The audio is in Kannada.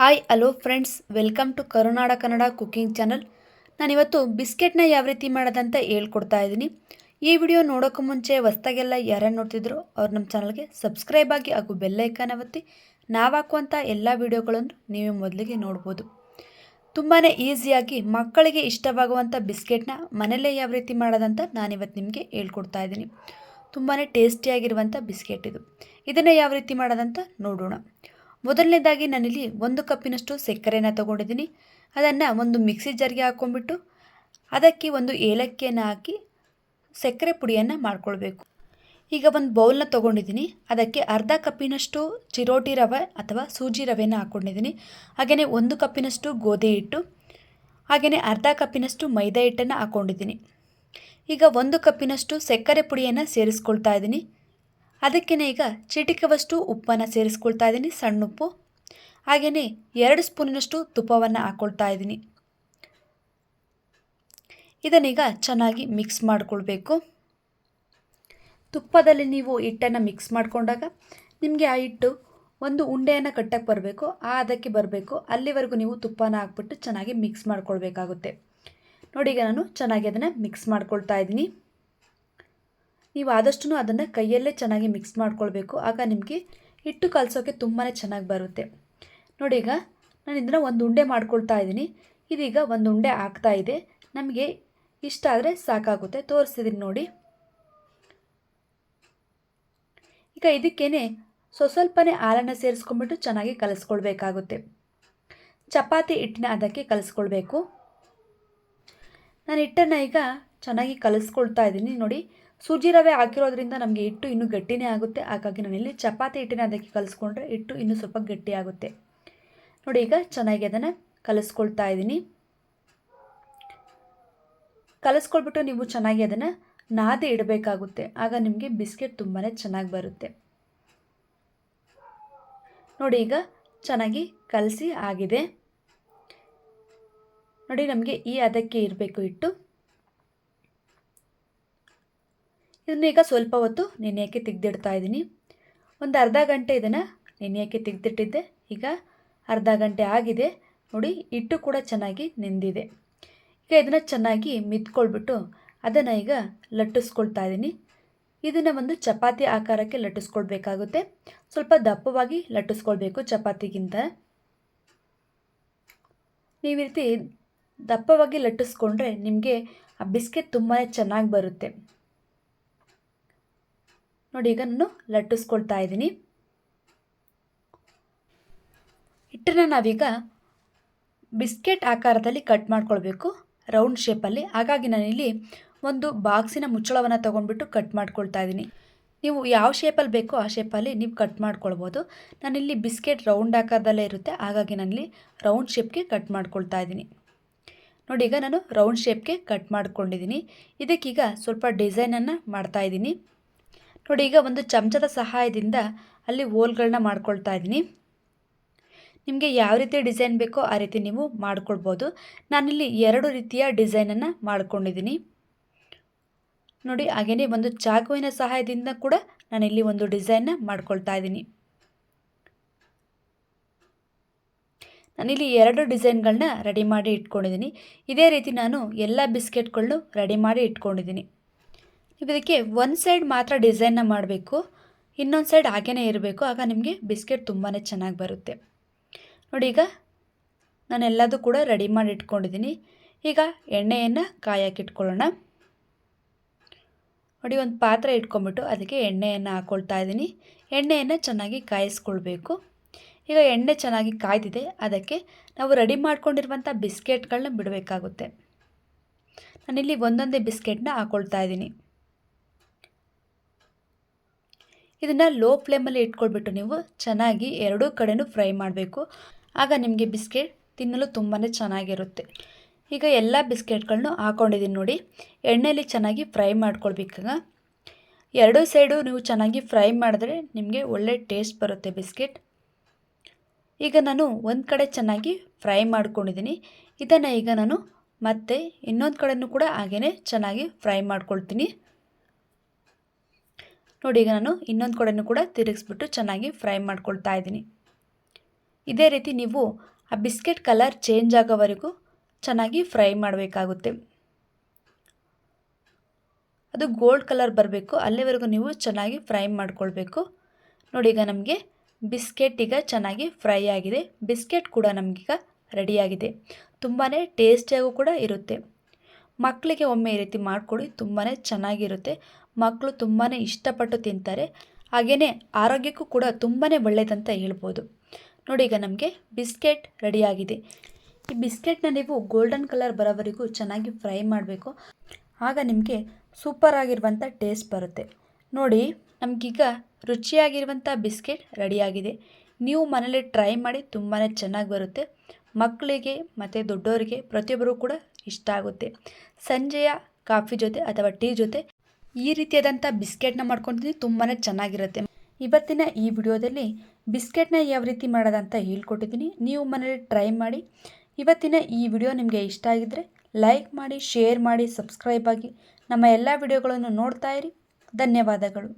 Hi, hello friends. Welcome to Karunada Kannada cooking channel. ನಾನಿವತ್ತು ಬಿಸ್ಕೆಟ್ನ ಯಾವ ರೀತಿ ಮಾಡೋದಂತ ಹೇಳ್ಕೊಡ್ತಾ ಇದ್ದೀನಿ. ಈ ವಿಡಿಯೋ ನೋಡೋಕ್ಕೂ ಮುಂಚೆ ಹೊಸ್ದಾಗೆಲ್ಲ ಯಾರ್ಯಾರು ನೋಡ್ತಿದ್ರು ಅವ್ರು ನಮ್ಮ ಚಾನಲ್ಗೆ ಸಬ್ಸ್ಕ್ರೈಬ್ ಆಗಿ ಹಾಗೂ ಬೆಲ್ಲೈಕನ್ ಒತ್ತಿ ನಾವು ಹಾಕುವಂಥ ಎಲ್ಲ ವಿಡಿಯೋಗಳನ್ನು ನೀವೇ ಮೊದಲಿಗೆ ನೋಡ್ಬೋದು. ತುಂಬಾ ಈಸಿಯಾಗಿ ಮಕ್ಕಳಿಗೆ ಇಷ್ಟವಾಗುವಂಥ ಬಿಸ್ಕೆಟ್ನ ಮನೆಯಲ್ಲೇ ಯಾವ ರೀತಿ ಮಾಡೋದಂತ ನಾನಿವತ್ತು ನಿಮಗೆ ಹೇಳ್ಕೊಡ್ತಾ ಇದ್ದೀನಿ. ತುಂಬಾ ಟೇಸ್ಟಿಯಾಗಿರುವಂಥ ಬಿಸ್ಕೆಟ್ ಇದು. ಇದನ್ನು ಯಾವ ರೀತಿ ಮಾಡೋದಂತ ನೋಡೋಣ. ಮೊದಲನೇದಾಗಿ ನಾನಿಲ್ಲಿ ಒಂದು ಕಪ್ಪಿನಷ್ಟು ಸಕ್ಕರೆನ ತೊಗೊಂಡಿದ್ದೀನಿ. ಅದನ್ನು ಒಂದು ಮಿಕ್ಸಿ ಜಾರ್ಗೆ ಹಾಕ್ಕೊಂಡ್ಬಿಟ್ಟು ಅದಕ್ಕೆ ಒಂದು ಏಲಕ್ಕಿಯನ್ನು ಹಾಕಿ ಸಕ್ಕರೆ ಪುಡಿಯನ್ನು ಮಾಡ್ಕೊಳ್ಬೇಕು. ಈಗ ಒಂದು ಬೌಲ್ನ ತೊಗೊಂಡಿದ್ದೀನಿ. ಅದಕ್ಕೆ ಅರ್ಧ ಕಪ್ಪಿನಷ್ಟು ಚಿರೋಟಿ ರವೆ ಅಥವಾ ಸೂಜಿ ರವೆಯನ್ನು ಹಾಕ್ಕೊಂಡಿದ್ದೀನಿ. ಹಾಗೆಯೇ ಒಂದು ಕಪ್ಪಿನಷ್ಟು ಗೋಧಿ ಹಿಟ್ಟು ಹಾಗೆಯೇ ಅರ್ಧ ಕಪ್ಪಿನಷ್ಟು ಮೈದಾ ಹಿಟ್ಟನ್ನು ಹಾಕ್ಕೊಂಡಿದ್ದೀನಿ. ಈಗ ಒಂದು ಕಪ್ಪಿನಷ್ಟು ಸಕ್ಕರೆ ಪುಡಿಯನ್ನು ಸೇರಿಸ್ಕೊಳ್ತಾ ಇದ್ದೀನಿ. ಅದಕ್ಕೇ ಈಗ ಚಿಟಿಕವಷ್ಟು ಉಪ್ಪನ್ನು ಸೇರಿಸ್ಕೊಳ್ತಾ ಇದ್ದೀನಿ, ಸಣ್ಣ ಉಪ್ಪು. ಹಾಗೆಯೇ ಎರಡು ಸ್ಪೂನಿನಷ್ಟು ತುಪ್ಪವನ್ನು ಹಾಕ್ಕೊಳ್ತಾ ಇದ್ದೀನಿ. ಇದನ್ನೀಗ ಚೆನ್ನಾಗಿ ಮಿಕ್ಸ್ ಮಾಡಿಕೊಳ್ಬೇಕು. ತುಪ್ಪದಲ್ಲಿ ನೀವು ಹಿಟ್ಟನ್ನು ಮಿಕ್ಸ್ ಮಾಡಿಕೊಂಡಾಗ ನಿಮಗೆ ಆ ಹಿಟ್ಟು ಒಂದು ಉಂಡೆಯನ್ನು ಕಟ್ಟಕ್ಕೆ ಬರಬೇಕು, ಆ ಅದಕ್ಕೆ ಬರಬೇಕು. ಅಲ್ಲಿವರೆಗೂ ನೀವು ತುಪ್ಪನ ಹಾಕ್ಬಿಟ್ಟು ಚೆನ್ನಾಗಿ ಮಿಕ್ಸ್ ಮಾಡ್ಕೊಳ್ಬೇಕಾಗುತ್ತೆ. ನೋಡಿ ಈಗ ನಾನು ಚೆನ್ನಾಗಿ ಅದನ್ನು ಮಿಕ್ಸ್ ಮಾಡ್ಕೊಳ್ತಾ ಇದ್ದೀನಿ. ನೀವು ಆದಷ್ಟು ಅದನ್ನು ಕೈಯಲ್ಲೇ ಚೆನ್ನಾಗಿ ಮಿಕ್ಸ್ ಮಾಡ್ಕೊಳ್ಬೇಕು. ಆಗ ನಿಮಗೆ ಹಿಟ್ಟು ಕಲಸೋಕೆ ತುಂಬಾ ಚೆನ್ನಾಗಿ ಬರುತ್ತೆ. ನೋಡಿ ಈಗ ನಾನು ಇದನ್ನು ಒಂದು ಉಂಡೆ ಮಾಡ್ಕೊಳ್ತಾ ಇದ್ದೀನಿ. ಇದೀಗ ಒಂದು ಉಂಡೆ ಆಗ್ತಾ ಇದೆ. ನಮಗೆ ಇಷ್ಟ ಆದರೆ ಸಾಕಾಗುತ್ತೆ. ತೋರಿಸಿದ್ದೀನಿ ನೋಡಿ. ಈಗ ಇದಕ್ಕೇನೆ ಸ್ವಸ್ವಲ್ಪನೇ ಹಾಲನ್ನು ಸೇರಿಸ್ಕೊಂಡ್ಬಿಟ್ಟು ಚೆನ್ನಾಗಿ ಕಲಿಸ್ಕೊಳ್ಬೇಕಾಗುತ್ತೆ. ಚಪಾತಿ ಹಿಟ್ಟಿನ ಅದಕ್ಕೆ ಕಲಿಸ್ಕೊಳ್ಬೇಕು. ನಾನು ಹಿಟ್ಟನ್ನು ಈಗ ಚೆನ್ನಾಗಿ ಕಲಿಸ್ಕೊಳ್ತಾ ಇದ್ದೀನಿ. ನೋಡಿ ಸೂಜಿ ರವೆ ಹಾಕಿರೋದ್ರಿಂದ ನಮಗೆ ಹಿಟ್ಟು ಇನ್ನೂ ಗಟ್ಟಿನೇ ಆಗುತ್ತೆ. ಹಾಗಾಗಿ ನಾನಿಲ್ಲಿ ಚಪಾತಿ ಹಿಟ್ಟಿನ ಅದಕ್ಕೆ ಕಲಿಸ್ಕೊಂಡ್ರೆ ಹಿಟ್ಟು ಇನ್ನೂ ಸ್ವಲ್ಪ ಗಟ್ಟಿ ಆಗುತ್ತೆ. ನೋಡಿ ಈಗ ಚೆನ್ನಾಗಿ ಅದನ್ನು ಕಲಿಸ್ಕೊಳ್ತಾ ಇದ್ದೀನಿ. ಕಲಿಸ್ಕೊಳ್ಬಿಟ್ಟು ನೀವು ಚೆನ್ನಾಗಿ ಅದನ್ನು ನಾದಿ ಇಡಬೇಕಾಗುತ್ತೆ. ಆಗ ನಿಮಗೆ ಬಿಸ್ಕೆಟ್ ತುಂಬಾ ಚೆನ್ನಾಗಿ ಬರುತ್ತೆ. ನೋಡಿ ಈಗ ಚೆನ್ನಾಗಿ ಕಲಸಿ ಆಗಿದೆ. ನೋಡಿ ನಮಗೆ ಈ ಅದಕ್ಕೆ ಇರಬೇಕು ಇಟ್ಟು ಇದನ್ನು ಈಗ ಸ್ವಲ್ಪ ಹೊತ್ತು ನೆನೆಯೋಕ್ಕೆ ತೆಗೆದಿಡ್ತಾ ಇದ್ದೀನಿ ಒಂದು ಅರ್ಧ ಗಂಟೆ ಇದನ್ನು ನೆನೆಯೋಕ್ಕೆ ತೆಗೆದಿಟ್ಟಿದ್ದೆ? ಈಗ ಅರ್ಧ ಗಂಟೆ ಆಗಿದೆ. ನೋಡಿ, ಹಿಟ್ಟು ಕೂಡ ಚೆನ್ನಾಗಿ ನೆಂದಿದೆ. ಈಗ ಇದನ್ನು ಚೆನ್ನಾಗಿ ಮಿತ್ಕೊಳ್ಬಿಟ್ಟು ಅದನ್ನು ಈಗ ಲಟ್ಟಿಸ್ಕೊಳ್ತಾ ಇದ್ದೀನಿ ಇದನ್ನು ಒಂದು ಚಪಾತಿ ಆಕಾರಕ್ಕೆ ಲಟ್ಟಿಸ್ಕೊಳ್ಬೇಕಾಗುತ್ತೆ. ಸ್ವಲ್ಪ ದಪ್ಪವಾಗಿ ಲಟ್ಟಿಸ್ಕೊಳ್ಬೇಕು ಚಪಾತಿಗಿಂತ. ನೀವು ರೀತಿ ದಪ್ಪವಾಗಿ ಲಟ್ಟಿಸ್ಕೊಂಡ್ರೆ ನಿಮಗೆ ಆ ಬಿಸ್ಕೆಟ್ ತುಂಬಾ ಚೆನ್ನಾಗಿ ಬರುತ್ತೆ. ನೋಡಿ, ಈಗ ನಾನು ಲಟ್ಟಿಸ್ಕೊಳ್ತಾ ಇದ್ದೀನಿ. ಹಿಟ್ಟನ್ನು ನಾವೀಗ ಬಿಸ್ಕೆಟ್ ಆಕಾರದಲ್ಲಿ ಕಟ್ ಮಾಡ್ಕೊಳ್ಬೇಕು. ರೌಂಡ್ ಶೇಪಲ್ಲಿ. ಹಾಗಾಗಿ ನಾನಿಲ್ಲಿ ಒಂದು ಬಾಕ್ಸಿನ ಮುಚ್ಚಳವನ್ನು ತೊಗೊಂಡ್ಬಿಟ್ಟು ಕಟ್ ಮಾಡ್ಕೊಳ್ತಾ ಇದ್ದೀನಿ. ನೀವು ಯಾವ ಶೇಪಲ್ಲಿ ಬೇಕೋ ಆ ಶೇಪಲ್ಲಿ ನೀವು ಕಟ್ ಮಾಡ್ಕೊಳ್ಬೋದು. ನಾನಿಲ್ಲಿ ಬಿಸ್ಕೆಟ್ ರೌಂಡ್ ಆಕಾರದಲ್ಲೇ ಇರುತ್ತೆ. ಹಾಗಾಗಿ ನಾನಿಲ್ಲಿ ರೌಂಡ್ ಶೇಪ್ಗೆ ಕಟ್ ಮಾಡ್ಕೊಳ್ತಾ ಇದ್ದೀನಿ. ನೋಡಿ, ಈಗ ನಾನು ರೌಂಡ್ ಶೇಪ್ಗೆ ಕಟ್ ಮಾಡ್ಕೊಂಡಿದ್ದೀನಿ. ಇದಕ್ಕೀಗ ಸ್ವಲ್ಪ ಡಿಸೈನನ್ನು ಮಾಡ್ತಾಯಿದ್ದೀನಿ ನೋಡಿ, ಈಗ ಒಂದು ಚಮಚದ ಸಹಾಯದಿಂದ ಅಲ್ಲಿ ಹೋಲ್ಗಳನ್ನ ಮಾಡ್ಕೊಳ್ತಾ ಇದ್ದೀನಿ. ನಿಮಗೆ ಯಾವ ರೀತಿ ಡಿಸೈನ್ ಬೇಕೋ ಆ ರೀತಿ ನೀವು ಮಾಡ್ಕೊಳ್ಬೋದು. ನಾನಿಲ್ಲಿ ಎರಡು ರೀತಿಯ ಡಿಸೈನನ್ನು ಮಾಡ್ಕೊಂಡಿದ್ದೀನಿ. ನೋಡಿ ಹಾಗೆಯೇ ಒಂದು ಚಾಕುವಿನ ಸಹಾಯದಿಂದ ಕೂಡ ನಾನಿಲ್ಲಿ ಒಂದು ಡಿಸೈನ್ನ ಮಾಡ್ಕೊಳ್ತಾ ಇದ್ದೀನಿ. ನಾನಿಲ್ಲಿ ಎರಡು ಡಿಸೈನ್ಗಳನ್ನ ರೆಡಿ ಮಾಡಿ ಇಟ್ಕೊಂಡಿದ್ದೀನಿ. ಇದೇ ರೀತಿ ನಾನು ಎಲ್ಲ ಬಿಸ್ಕೆಟ್ಗಳನ್ನು ರೆಡಿ ಮಾಡಿ ಇಟ್ಕೊಂಡಿದ್ದೀನಿ. ಇದಕ್ಕೆ ಒಂದು ಸೈಡ್ ಮಾತ್ರ ಡಿಸೈನ್ನ ಮಾಡಬೇಕು, ಇನ್ನೊಂದು ಸೈಡ್ ಹಾಗೇ ಇರಬೇಕು. ಆಗ ನಿಮಗೆ ಬಿಸ್ಕೆಟ್ ತುಂಬಾ ಚೆನ್ನಾಗಿ ಬರುತ್ತೆ. ನೋಡಿ ಈಗ ನಾನೆಲ್ಲದು ಕೂಡ ರೆಡಿ ಮಾಡಿ ಇಟ್ಕೊಂಡಿದ್ದೀನಿ ಈಗ ಎಣ್ಣೆಯನ್ನು ಕಾಯಕ್ಕಿಟ್ಕೊಳ್ಳೋಣ ನೋಡಿ ಒಂದು ಪಾತ್ರೆ ಇಟ್ಕೊಂಬಿಟ್ಟು ಅದಕ್ಕೆ ಎಣ್ಣೆಯನ್ನು ಹಾಕ್ಕೊಳ್ತಾ ಇದ್ದೀನಿ ಎಣ್ಣೆಯನ್ನು ಚೆನ್ನಾಗಿ ಕಾಯಿಸ್ಕೊಳ್ಬೇಕು. ಈಗ ಎಣ್ಣೆ ಚೆನ್ನಾಗಿ ಕಾಯ್ದಿದೆ. ಅದಕ್ಕೆ ನಾವು ರೆಡಿ ಮಾಡ್ಕೊಂಡಿರುವಂಥ ಬಿಸ್ಕೆಟ್ಗಳನ್ನ ಬಿಡಬೇಕಾಗುತ್ತೆ. ನಾನಿಲ್ಲಿ ಒಂದೊಂದೇ ಬಿಸ್ಕೆಟ್ನ ಹಾಕ್ಕೊಳ್ತಾ ಇದ್ದೀನಿ ಇದನ್ನು ಲೋ ಫ್ಲೇಮಲ್ಲಿ ಇಟ್ಕೊಳ್ಬಿಟ್ಟು ನೀವು ಚೆನ್ನಾಗಿ ಎರಡೂ ಕಡೆನೂ ಫ್ರೈ ಮಾಡಬೇಕು. ಆಗ ನಿಮಗೆ ಬಿಸ್ಕೆಟ್ ತಿನ್ನಲು ತುಂಬಾ ಚೆನ್ನಾಗಿರುತ್ತೆ. ಈಗ ಎಲ್ಲ ಬಿಸ್ಕೆಟ್ಗಳನ್ನೂ ಹಾಕ್ಕೊಂಡಿದ್ದೀನಿ ನೋಡಿ. ಎಣ್ಣೆಯಲ್ಲಿ ಚೆನ್ನಾಗಿ ಫ್ರೈ ಮಾಡ್ಕೊಳ್ಬೇಕಾಗ. ಎರಡೂ ಸೈಡು ನೀವು ಚೆನ್ನಾಗಿ ಫ್ರೈ ಮಾಡಿದ್ರೆ ನಿಮಗೆ ಒಳ್ಳೆ ಟೇಸ್ಟ್ ಬರುತ್ತೆ ಬಿಸ್ಕೆಟ್. ಈಗ ನಾನು ಒಂದು ಕಡೆ ಚೆನ್ನಾಗಿ ಫ್ರೈ ಮಾಡ್ಕೊಂಡಿದ್ದೀನಿ ಇದನ್ನು ಈಗ ನಾನು ಮತ್ತೆ ಇನ್ನೊಂದು ಕಡೆನೂ ಕೂಡ ಹಾಗೆಯೇ ಚೆನ್ನಾಗಿ ಫ್ರೈ ಮಾಡ್ಕೊಳ್ತೀನಿ. ನೋಡಿ, ಈಗ ನಾನು ಇನ್ನೊಂದು ಕಡೆನೂ ಕೂಡ ತಿರುಗಿಸ್ಬಿಟ್ಟು ಚೆನ್ನಾಗಿ ಫ್ರೈ ಮಾಡ್ಕೊಳ್ತಾ ಇದ್ದೀನಿ. ಇದೇ ರೀತಿ ನೀವು ಆ ಬಿಸ್ಕೆಟ್ ಕಲರ್ ಚೇಂಜ್ ಆಗೋವರೆಗೂ ಚೆನ್ನಾಗಿ ಫ್ರೈ ಮಾಡಬೇಕಾಗುತ್ತೆ. ಅದು ಗೋಲ್ಡ್ ಕಲರ್ ಬರಬೇಕು, ಅಲ್ಲಿವರೆಗೂ ನೀವು ಚೆನ್ನಾಗಿ ಫ್ರೈ ಮಾಡ್ಕೊಳ್ಬೇಕು. ನೋಡಿ, ಈಗ ನಮಗೆ ಬಿಸ್ಕೆಟ್ ಈಗ ಚೆನ್ನಾಗಿ ಫ್ರೈ ಆಗಿದೆ. ಬಿಸ್ಕೆಟ್ ಕೂಡ ನಮಗೀಗ ರೆಡಿಯಾಗಿದೆ ತುಂಬಾ ಟೇಸ್ಟಿಯಾಗೂ ಕೂಡ ಇರುತ್ತೆ. ಮಕ್ಕಳಿಗೆ ಒಮ್ಮೆ ಈ ರೀತಿ ಮಾಡಿಕೊಡಿ ತುಂಬಾ ಚೆನ್ನಾಗಿರುತ್ತೆ. ಮಕ್ಕಳು ತುಂಬಾ ಇಷ್ಟಪಟ್ಟು ತಿಂತಾರೆ. ಹಾಗೆಯೇ ಆರೋಗ್ಯಕ್ಕೂ ಕೂಡ ತುಂಬಾ ಒಳ್ಳೆಯದಂತ ಹೇಳ್ಬೋದು. ನೋಡಿ ಈಗ ನಮಗೆ ಬಿಸ್ಕೆಟ್ ರೆಡಿಯಾಗಿದೆ. ಈ ಬಿಸ್ಕೆಟ್ನ ನೀವು ಗೋಲ್ಡನ್ ಕಲರ್ ಬರೋವರೆಗೂ ಚೆನ್ನಾಗಿ ಫ್ರೈ ಮಾಡಬೇಕು. ಆಗ ನಿಮಗೆ ಸೂಪರ್ ಆಗಿರುವಂಥ ಟೇಸ್ಟ್ ಬರುತ್ತೆ. ನೋಡಿ, ನಮಗೀಗ ರುಚಿಯಾಗಿರುವಂಥ ಬಿಸ್ಕೆಟ್ ರೆಡಿಯಾಗಿದೆ. ನೀವು ಮನೇಲಿ ಟ್ರೈ ಮಾಡಿ ತುಂಬಾ ಚೆನ್ನಾಗಿ ಬರುತ್ತೆ. ಮಕ್ಕಳಿಗೆ ಮತ್ತು ದೊಡ್ಡವರಿಗೆ ಪ್ರತಿಯೊಬ್ಬರು ಕೂಡ ಇಷ್ಟ ಆಗುತ್ತೆ. ಸಂಜೆಯ ಕಾಫಿ ಜೊತೆ ಅಥವಾ ಟೀ ಜೊತೆ ಈ ರೀತಿಯಾದಂಥ ಬಿಸ್ಕೆಟ್ನ ಮಾಡ್ಕೊತೀನಿ ತುಂಬಾ ಚೆನ್ನಾಗಿರುತ್ತೆ. ಇವತ್ತಿನ ಈ ವಿಡಿಯೋದಲ್ಲಿ ಬಿಸ್ಕೆಟ್ನ ಯಾವ ರೀತಿ ಮಾಡೋದಂತ ಹೇಳ್ಕೊಟ್ಟಿದ್ದೀನಿ. ನೀವು ಮನೇಲಿ ಟ್ರೈ ಮಾಡಿ. ಇವತ್ತಿನ ಈ ವಿಡಿಯೋ ನಿಮಗೆ ಇಷ್ಟ ಆಗಿದ್ದರೆ ಲೈಕ್ ಮಾಡಿ, ಶೇರ್ ಮಾಡಿ, ಸಬ್ಸ್ಕ್ರೈಬ್ ಆಗಿ ನಮ್ಮ ಎಲ್ಲ ವಿಡಿಯೋಗಳನ್ನು ನೋಡ್ತಾ ಇರಿ. ಧನ್ಯವಾದಗಳು.